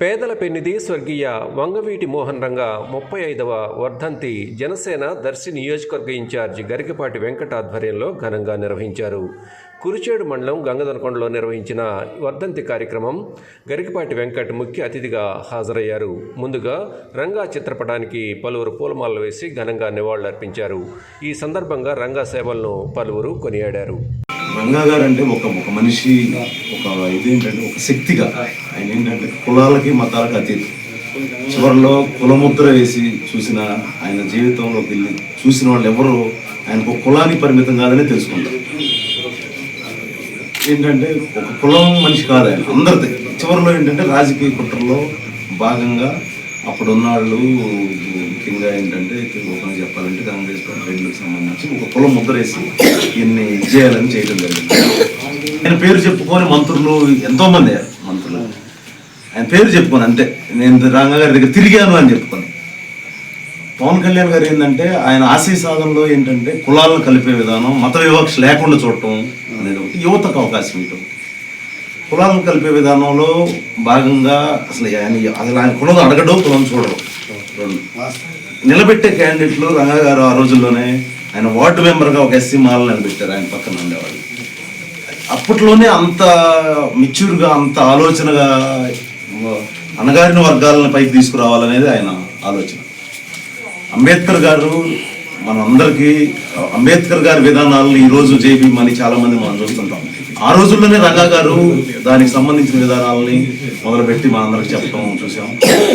పేదల పెన్నిది స్వర్గీయ వంగవీటి మోహన్ రంగ ముప్పై ఐదవ వర్ధంతి జనసేన దర్శి నియోజకవర్గ ఇన్ఛార్జి గరికపాటి వెంకట ఆధ్వర్యంలో ఘనంగా నిర్వహించారు. కురిచేడు మండలం గంగదనకొండలో నిర్వహించిన వర్ధంతి కార్యక్రమం గరికపాటి వెంకట్ ముఖ్య అతిథిగా హాజరయ్యారు. ముందుగా రంగా చిత్రపటానికి పలువురు పూలమాలలు వేసి ఘనంగా నివాళులర్పించారు. ఈ సందర్భంగా రంగా సేవలను పలువురు కొనియాడారు. రంగా గారు అంటే ఒక ఒక మనిషి ఒక ఇదేంటంటే ఒక శక్తిగా. ఆయన ఏంటంటే కులాలకి మతాలకు అతీతం. చివరిలో కులముద్ర వేసి చూసిన ఆయన జీవితంలోకి వెళ్ళి చూసిన వాళ్ళు ఎవరు ఆయనకు కులానికి పరిమితం కాదని తెలుసుకుంటారు. ఏంటంటే ఒక కులం మనిషి కాదు ఆయన అందరిది. చివరిలో ఏంటంటే రాజకీయ కుట్రలో భాగంగా అప్పుడున్నాళ్ళు ముఖ్యంగా ఏంటంటే ఓపెన్ చెప్పాలంటే కాంగ్రెస్ పార్టీ రెండుకి సంబంధించి ఒక కులం ముద్రేసి ఇన్ని చేయాలని చేయడం జరిగింది. ఆయన పేరు చెప్పుకొని మంత్రులు ఎంతో మంది మంత్రులు. ఆయన పేరు చెప్పుకొని అంతే. నేను రంగా గారి దగ్గర తిరిగాను అని చెప్పుకొని. పవన్ కళ్యాణ్ గారు ఏంటంటే ఆయన ఆశయ సాధనలో ఏంటంటే కులాలను కలిపే విధానం మత వివక్ష లేకుండా చూడటం అనేది ఒకటి యువతకు అవకాశం ఇవ్వటం కులాలను కలిపే విధానంలో భాగంగా అసలు ఆయన అసలు ఆయన కులం అడగడం కులం చూడడం. నిలబెట్టే క్యాండిడేట్లు రంగా గారు ఆ రోజుల్లోనే ఆయన వార్డు మెంబర్గా ఒక ఎస్సీ మాల నిలబెట్టారు ఆయన పక్కన ఉండేవాళ్ళు. అప్పట్లోనే అంత మెచ్యూర్గా అంత ఆలోచనగా అణగారిన వర్గాలను పైకి తీసుకురావాలనేది ఆయన ఆలోచన. అంబేద్కర్ గారు మనందరికీ అంబేద్కర్ గారి విధానాలను ఈ రోజు జేబీ మని చాలా మంది మనం చూస్తుంటాం ఆ రోజుల్లోనే రంగా గారు దానికి సంబంధించిన విధానాలని మొదలుపెట్టి మనందరికి చెప్పడం చూసాం.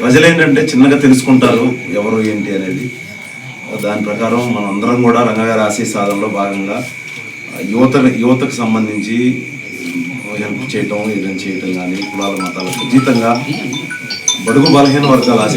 ప్రజలు ఏంటంటే చిన్నగా తెలుసుకుంటారు ఎవరు ఏంటి అనేది. దాని ప్రకారం మనందరం కూడా రంగా గారి ఆశయ సాధనలో భాగంగా యువత యువతకు సంబంధించి హెల్ప్ చేయటం ఏదైనా చేయటం కానీ కులాల మతాలకు ఉచితంగా బడుగు బలహీన వర్గాల ఆశ